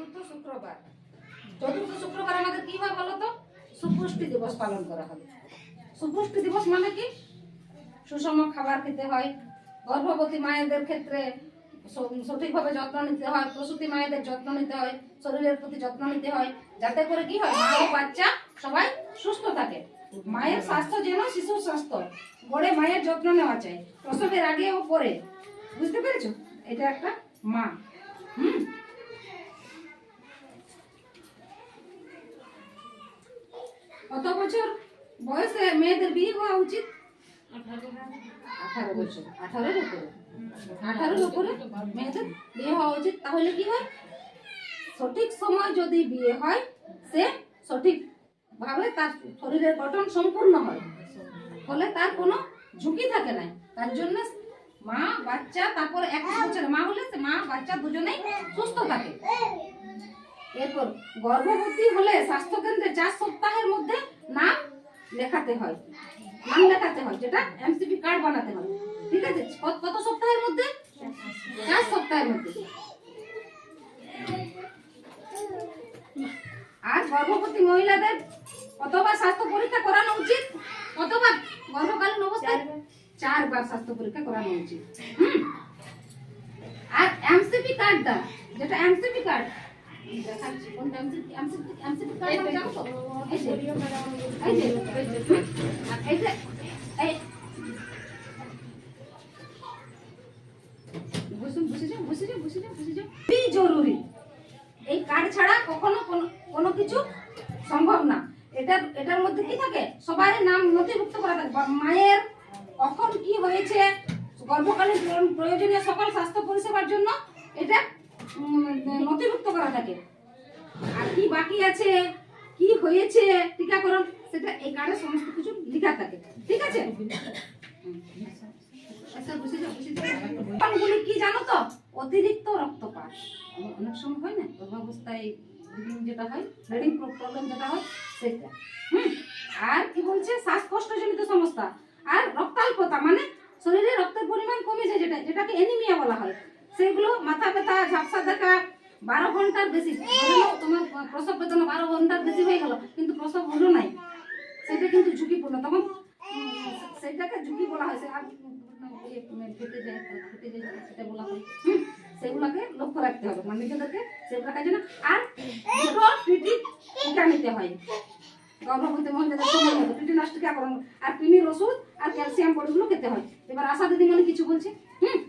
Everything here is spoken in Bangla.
চতুর্থ শুক্রবার। চতুর্থ শুক্রবার আমাদের কি হয় বলতো? সুপুষ্টি দিবস পালন করা হয়। সুপুষ্টি দিবস মানে কি? সুষম খাবার খেতে হয়। গর্ভবতী মায়েদের ক্ষেত্রে সঠিকভাবে যত্ন নিতে হয়। প্রসূতি মায়েদের যত্ন নিতে হয়। শরীরের প্রতি যত্ন নিতে হয়। যাতে করে কি হয়? মা ও বাচ্চা সবাই সুস্থ থাকে। মায়ের স্বাস্থ্য যেন শিশুর স্বাস্থ্য। গড়ে মায়ের যত্ন নেওয়া চাই। প্রসবের আগে ও পরে। বুঝতে পেরেছ? এটা একটা মা। হুম? কত বছর বয়সে মেয়েদের বিয়ে হওয়া উচিত? আঠারোর উপরে। মেয়েদের বিয়ে হওয়া উচিত। তাহলে কি হয়? সঠিক সময় যদি বিয়ে হয়, সে সঠিক ভাবে তার শরীরের গঠন সম্পূর্ণ হয়। ফলে তার কোনো ঝুঁকি থাকে না তার জন্য মা, বাচ্চা, তারপর এক বছর মা হলে মা, বাচ্চা দুজনেই সুস্থ থাকে। এরপর গর্ভবতী হলে স্বাস্থ্যকেন্দ্রে চার সপ্তাহের মধ্যে নাম লেখাতে হয়। নাম লেখাতে হয়, যেটা এমসিপি কার্ড বানাতে হয়। ঠিক আছে? কত সপ্তাহের মধ্যে? চার সপ্তাহের মধ্যে। আর গর্ভবতী মহিলাদের কতবার স্বাস্থ্য পরীক্ষা করানো উচিত কতবার গর্ভকালীন অবস্থায় চারবার স্বাস্থ্য পরীক্ষা করানো উচিত? আর এমসিপি যেটা card MCP MCP MCP card জরুরি। এই কার্ড ছাড়া কখনো কোনো কিছু সম্ভব না। এটা এটার মধ্যে কি থাকে? সবার নাম নথিভুক্ত করা থাকে। মায়ের কখন কি হয়েছে, গর্ভকালীন প্রয়োজনীয় সকল স্বাস্থ্য পরিষেবার জন্য এটা নথিভুক্ত করা থাকে। আর কি বাকি আছে? কি হয়েছে? টিকাকরণ সেটা এই কার্ডে সমস্ত কিছু লেখা থাকে। ঠিক আছে? আচ্ছা, অতিরিক্ত অনেক সময় হয় না গর্ভাবস্থায় যেটা হয় প্রবলেম যেটা হয় সেটা। হুম? আর বলছে? শ্বাসকষ্টজনিত সমস্যা। আর রক্তাল্পতা মানে শরীরে রক্তের পরিমাণ কমে যায় যেটা যেটাকে এনিমিয়া বলা হয়। সেগুলো মাথা ব্যথা বারো ঘণ্টার বেশি। তোমার প্রসব বেদনা বারো ঘণ্টার বেশি হয়ে গেল, কিন্তু প্রসব হলো নাই। সেটা কিন্তু ঝুঁকিপূর্ণ। তখন সেটাকে ঝুঁকি বলা হয়েছে আর লক্ষ্য রাখতে হবে। মানে নিজেদেরকে সেগুলো রাখার জন্য আর টিকা নিতে হয়। আর আর ক্যালসিয়াম বড়িগুলো খেতে হয়। এবার আশা দিদিমণি কিছু বলছে?